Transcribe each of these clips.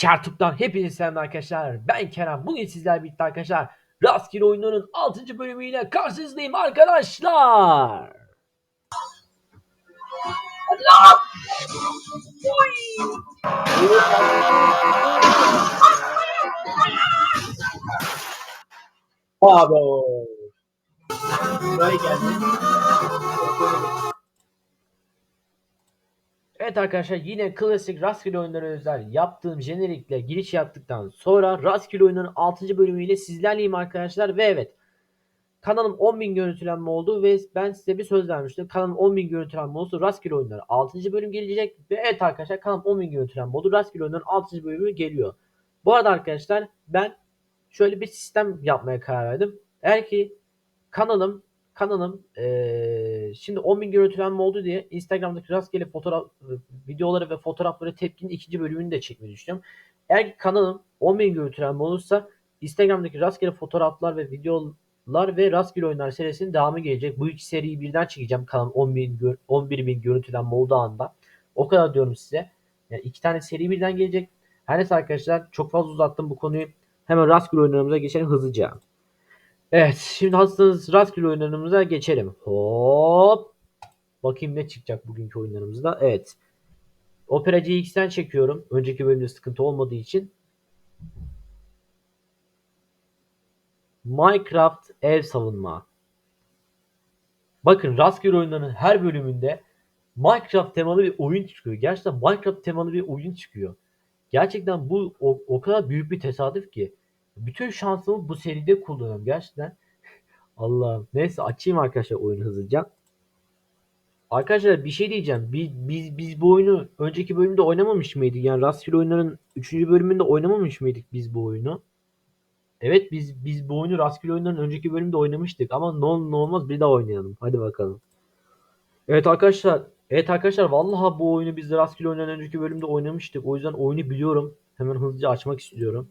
Şartuk'tan hepinize selam arkadaşlar. Ben Kerem. Bugün sizlerle birlikte arkadaşlar Rastgele oyunlarının 6. bölümüyle karşınızdayım arkadaşlar. Abi. Buraya geldi. Evet arkadaşlar yine klasik rastgele oyunlara özel yaptığım jenerikle giriş yaptıktan sonra rastgele oyunun 6. bölümüyle sizlerleyim arkadaşlar ve evet kanalım 10.000 görüntülenme oldu ve ben size bir söz vermiştim. Kanalım 10.000 görüntülenme olursa rastgele oyunları 6. bölüm gelecek ve evet arkadaşlar kanalım 10.000 görüntülenme oldu. Rastgele oyunların 6. bölümü geliyor. Bu arada arkadaşlar ben şöyle bir sistem yapmaya karar verdim. Eğer ki kanalım kanalım eee, şimdi 10.000 görüntülenme oldu diye Instagram'daki rastgele fotoğraf videoları ve fotoğrafları tepkinin ikinci bölümünü de çekmeyi düşünüyorum. Eğer ki kanalım 10.000 görüntülenme olursa Instagram'daki rastgele fotoğraflar ve videolar ve rastgele oyunlar serisinin devamı gelecek. Bu iki seriyi birden çekeceğim kanalım 10.000 gör- 11.000 görüntülenme olduğu anda. O kadar diyorum size. Yani iki tane seri birden gelecek. Her neyse arkadaşlar çok fazla uzattım bu konuyu. Hemen rastgele oyunlarımıza geçelim hızlıca. Evet şimdi hazırsanız rastgele oyunlarımıza geçelim. Hop. Bakayım ne çıkacak bugünkü oyunlarımızda. Evet. Opera GX'ten çekiyorum. Önceki bölümde sıkıntı olmadığı için. Minecraft ev savunma. Bakın rastgele oyunların her bölümünde Minecraft temalı bir oyun çıkıyor. Gerçekten Minecraft temalı bir oyun çıkıyor. Gerçekten bu o, o kadar büyük bir tesadüf ki. Bütün şansımı bu seride kullanıyorum. Gerçekten Allah'ım. Neyse açayım arkadaşlar oyunu hızlıca. Arkadaşlar bir şey diyeceğim. Biz, biz, biz bu oyunu önceki bölümde oynamamış mıydık? Yani rastgele oyunların 3. bölümünde oynamamış mıydık biz bu oyunu? Evet biz biz bu oyunu rastgele oyunların önceki bölümde oynamıştık ama ne olur ne olmaz bir daha oynayalım. Hadi bakalım. Evet arkadaşlar. Evet arkadaşlar vallahi bu oyunu biz rastgele oyunların önceki bölümde oynamıştık. O yüzden oyunu biliyorum. Hemen hızlıca açmak istiyorum.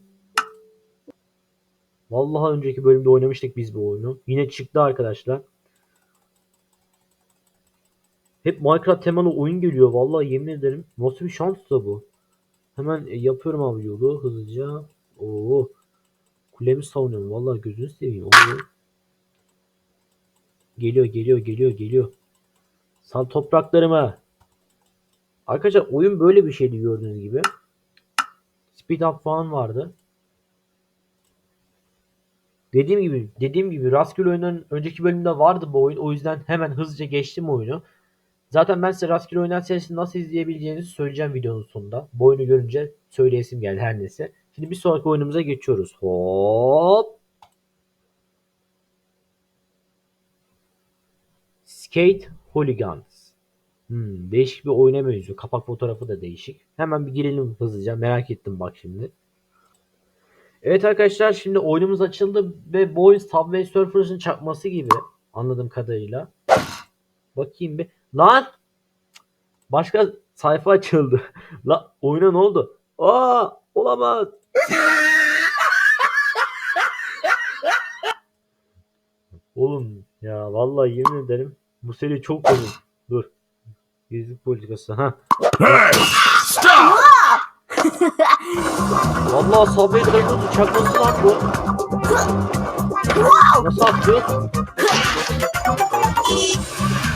Vallahi önceki bölümde oynamıştık biz bu oyunu. Yine çıktı arkadaşlar. Hep Minecraft temalı oyun geliyor. Vallahi yemin ederim. Nasıl bir şans da bu. Hemen e, yapıyorum abi yolu hızlıca. Oo. Kulemi savunuyorum. Vallahi gözünü seveyim. Oo. Geliyor geliyor geliyor geliyor. Sal topraklarıma. Arkadaşlar oyun böyle bir şeydi gördüğünüz gibi. Speed up falan vardı. Dediğim gibi dediğim gibi rastgele oyunların önceki bölümde vardı bu oyun. O yüzden hemen hızlıca geçtim oyunu. Zaten ben size rastgele oyunlar serisini nasıl izleyebileceğinizi söyleyeceğim videonun sonunda. Bu oyunu görünce söyleyesim geldi her neyse. Şimdi bir sonraki oyunumuza geçiyoruz. Hop. Skate Hooligans. Hmm, değişik bir oyuna benziyor. Kapak fotoğrafı da değişik. Hemen bir girelim hızlıca. Merak ettim bak şimdi. Evet arkadaşlar şimdi oyunumuz açıldı ve bu oyun Subway Surfers'ın çakması gibi anladığım kadarıyla. Bakayım bir. Lan! Başka sayfa açıldı. La oyuna ne oldu? Aa olamaz. Oğlum ya vallahi yemin ederim bu seri çok komik. Dur. Gizlilik politikası ha. Hey! Stop! Vallahi Subway Surfers'ın çakması lan bu. Nasıl atıyor?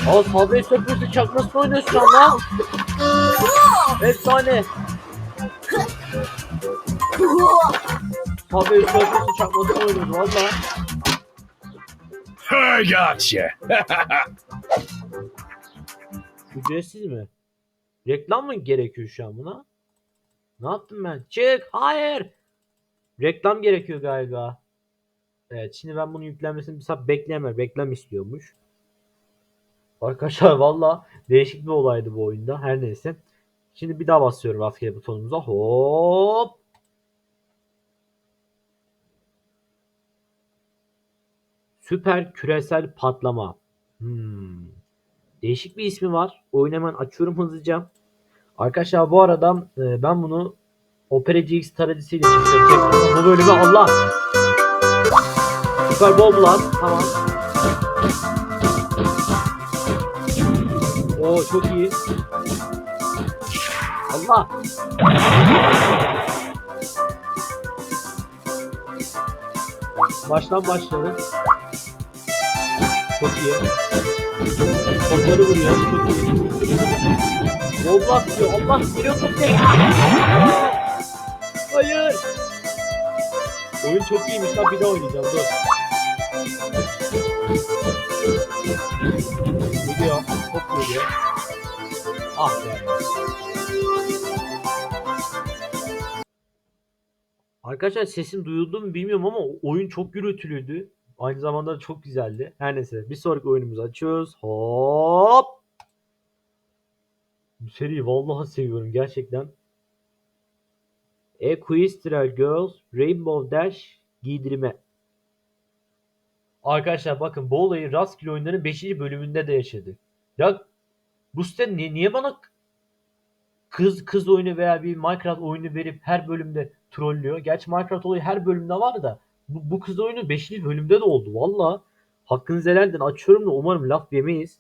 Aa Subway Surfers'ın çakmasını oynuyorsun lan. Efsane. Subway Surfers'ın çakmasını oynuyordu valla. I gotcha. Ücretsiz mi? Reklam mı gerekiyor şu an buna? Ne yaptım ben? Çık! Hayır! Reklam gerekiyor galiba. Evet şimdi ben bunun yüklenmesini bir saat bekleyemem. Reklam istiyormuş. Arkadaşlar valla değişik bir olaydı bu oyunda. Her neyse. Şimdi bir daha basıyorum rastgele butonumuza. Hop! Süper küresel patlama. Hmm. Değişik bir ismi var. Oyunu hemen açıyorum hızlıca. Arkadaşlar bu arada e, ben bunu Opera GX tarayıcısıyla çekiyorum. Bu bölümü Allah. Süper bol lan. Tamam. Oo çok iyi. Allah. Baştan başladı. Çok iyi. Topları vuruyor. Çok iyi. Allah diyor. Allah geliyor top geliyor. Hayır. Oyun çok iyiymiş lan bir daha oynayacağım dur. Gidiyor. Top geliyor. Ah be. Arkadaşlar sesim duyuldu mu bilmiyorum ama oyun çok gürültülüydü. Aynı zamanda da çok güzeldi. Her neyse bir sonraki oyunumuzu açıyoruz. Hop. Bu seriyi vallahi seviyorum gerçekten. Equestria Girls Rainbow Dash giydirme. Arkadaşlar bakın bu olayı rastgele oyunların 5. bölümünde de yaşadı. Ya bu site niye, niye bana kız kız oyunu veya bir Minecraft oyunu verip her bölümde trollüyor. Gerçi Minecraft olayı her bölümde var da bu, bu kız oyunu 5. bölümde de oldu. Valla hakkınızı helal edin. Açıyorum da umarım laf yemeyiz.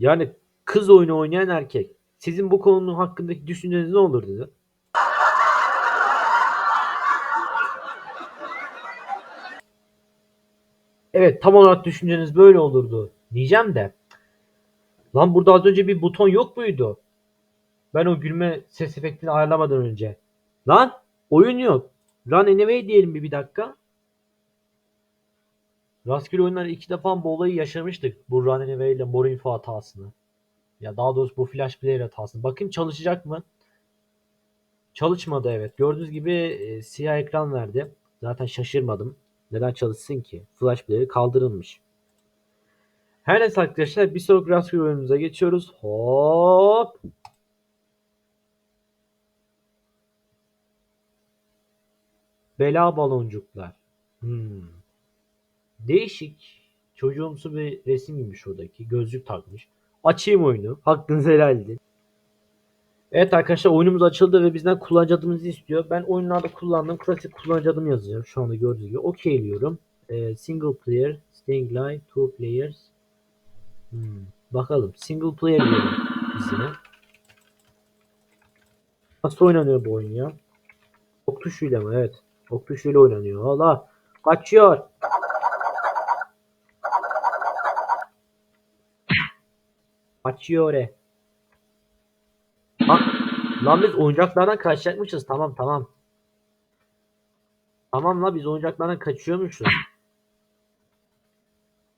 Yani kız oyunu oynayan erkek. Sizin bu konunun hakkındaki düşünceniz ne olur dedi. Evet tam olarak düşünceniz böyle olurdu diyeceğim de. Lan burada az önce bir buton yok muydu? Ben o gülme ses efektini ayarlamadan önce. Lan oyun yok. Run anyway diyelim bir, bir dakika. Rastgele oyunlar iki defa bu olayı yaşamıştık. Bu Anyway ile Mor Info hatasını. Ya daha doğrusu bu Flash Player hatasını. Bakayım çalışacak mı? Çalışmadı evet. Gördüğünüz gibi e, siyah ekran verdi. Zaten şaşırmadım. Neden çalışsın ki? Flash Player kaldırılmış. Her neyse arkadaşlar bir sonraki rastgele oyunumuza geçiyoruz. Hop. Bela baloncuklar. Hmm. Değişik. Çocuğumsu bir resim gibi şuradaki. Gözlük takmış. Açayım oyunu. Hakkınızı helal edin. Evet arkadaşlar oyunumuz açıldı ve bizden kullanıcı adımızı istiyor. Ben oyunlarda kullandığım klasik kullanıcı adımı yazacağım. Şu anda gördüğünüz gibi. Okeyliyorum. Ee, single player, staying live, two players. Hmm. Bakalım. Single player diyelim bizine. Nasıl oynanıyor bu oyun ya? Ok tuşuyla mı? Evet. Ok tuşuyla oynanıyor. Allah. Kaçıyor. Kaçıyor e. Bak. Lan biz oyuncaklardan kaçacakmışız. Tamam tamam. Tamam la biz oyuncaklardan kaçıyormuşuz.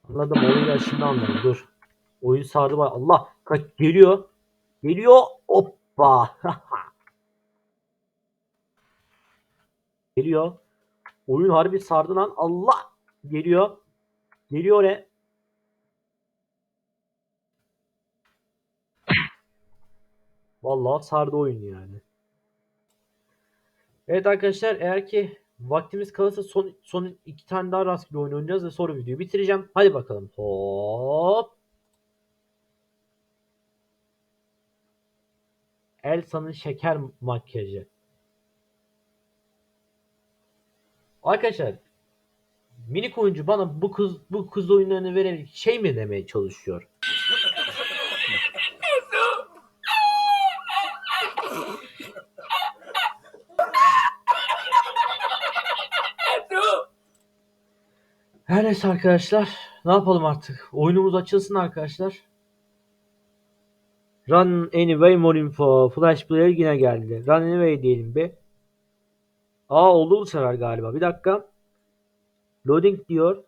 Anladım olayı şimdi anladım. Dur. Oyun sardı var. Allah kaç geliyor. Geliyor. Hoppa. geliyor. Oyun harbi sardı lan. Allah. Geliyor. Geliyor e. Vallahi sardı oyun yani. Evet arkadaşlar eğer ki vaktimiz kalırsa son son iki tane daha rastgele oyun oynayacağız ve sonra videoyu bitireceğim. Hadi bakalım. Hop. Elsa'nın şeker makyajı. Arkadaşlar minik oyuncu bana bu kız bu kız oyunlarını verebilir şey mi demeye çalışıyor? Her neyse arkadaşlar. Ne yapalım artık? Oyunumuz açılsın arkadaşlar. Run anyway more info. Flash player yine geldi. Run anyway diyelim bir. Aa oldu bu sefer galiba. Bir dakika. Loading diyor.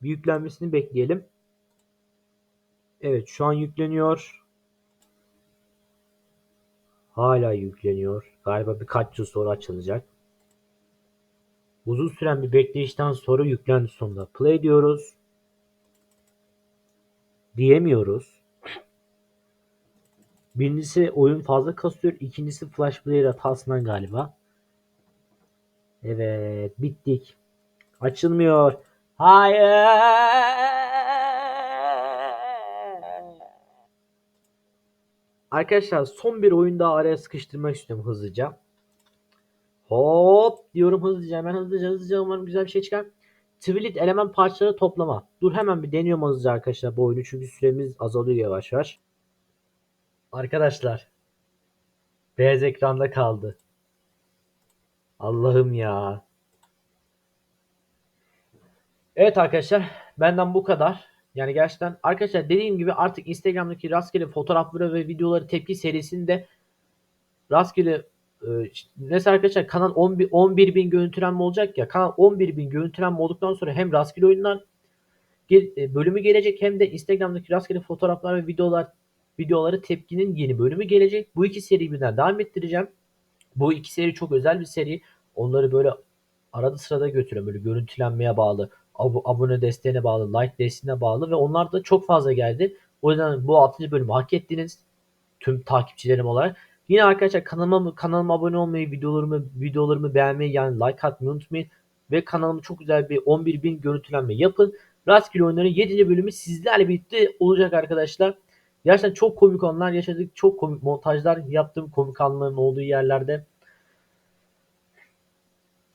Yüklenmesini bekleyelim. Evet şu an yükleniyor. Hala yükleniyor. Galiba birkaç yıl sonra açılacak. Uzun süren bir bekleyişten sonra yüklendi sonunda. Play diyoruz. Diyemiyoruz. Birincisi oyun fazla kasıyor. İkincisi flash player hatasından galiba. Evet bittik. Açılmıyor. Hayır. Arkadaşlar son bir oyun daha araya sıkıştırmak istiyorum hızlıca. Hop diyorum hızlıca hemen hızlıca hızlıca umarım güzel bir şey çıkar. Twilit element parçaları toplama. Dur hemen bir deniyorum hızlıca arkadaşlar bu oyunu çünkü süremiz azalıyor yavaş yavaş. Arkadaşlar beyaz ekranda kaldı. Allah'ım ya. Evet arkadaşlar benden bu kadar. Yani gerçekten arkadaşlar dediğim gibi artık Instagram'daki rastgele fotoğrafları ve videoları tepki serisinde rastgele mesela arkadaşlar kanal 11, 11 bin görüntülenme olacak ya kanal 11 bin görüntülenme olduktan sonra hem rastgele oyunlar e, bölümü gelecek hem de Instagram'daki rastgele fotoğraflar ve videolar videoları tepkinin yeni bölümü gelecek. Bu iki seriyi birden devam ettireceğim. Bu iki seri çok özel bir seri. Onları böyle arada sırada götürüyorum. Böyle görüntülenmeye bağlı, ab- abone desteğine bağlı, like desteğine bağlı ve onlar da çok fazla geldi. O yüzden bu 6. bölümü hak ettiniz. Tüm takipçilerim olarak. Yine arkadaşlar kanalıma kanalıma abone olmayı, videolarımı videolarımı beğenmeyi yani like atmayı unutmayın. Ve kanalımı çok güzel bir 11.000 görüntülenme yapın. Rastgele oyunların 7. bölümü sizlerle birlikte olacak arkadaşlar. Gerçekten çok komik anlar yaşadık. Çok komik montajlar yaptım komik anların olduğu yerlerde.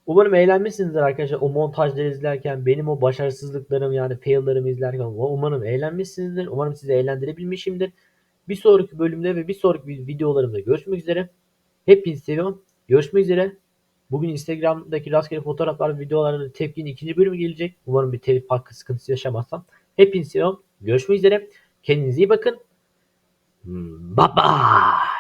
Umarım eğlenmişsinizdir arkadaşlar o montajları izlerken benim o başarısızlıklarım yani fail'larımı izlerken umarım eğlenmişsinizdir. Umarım sizi eğlendirebilmişimdir. Bir sonraki bölümde ve bir sonraki videolarımda görüşmek üzere. Hepinizi seviyorum. Görüşmek üzere. Bugün Instagram'daki rastgele fotoğraflar ve videoların tepkinin ikinci bölümü gelecek. Umarım bir telif hakkı sıkıntısı yaşamazsam. Hepinizi seviyorum. Görüşmek üzere. Kendinize iyi bakın. Bye bye.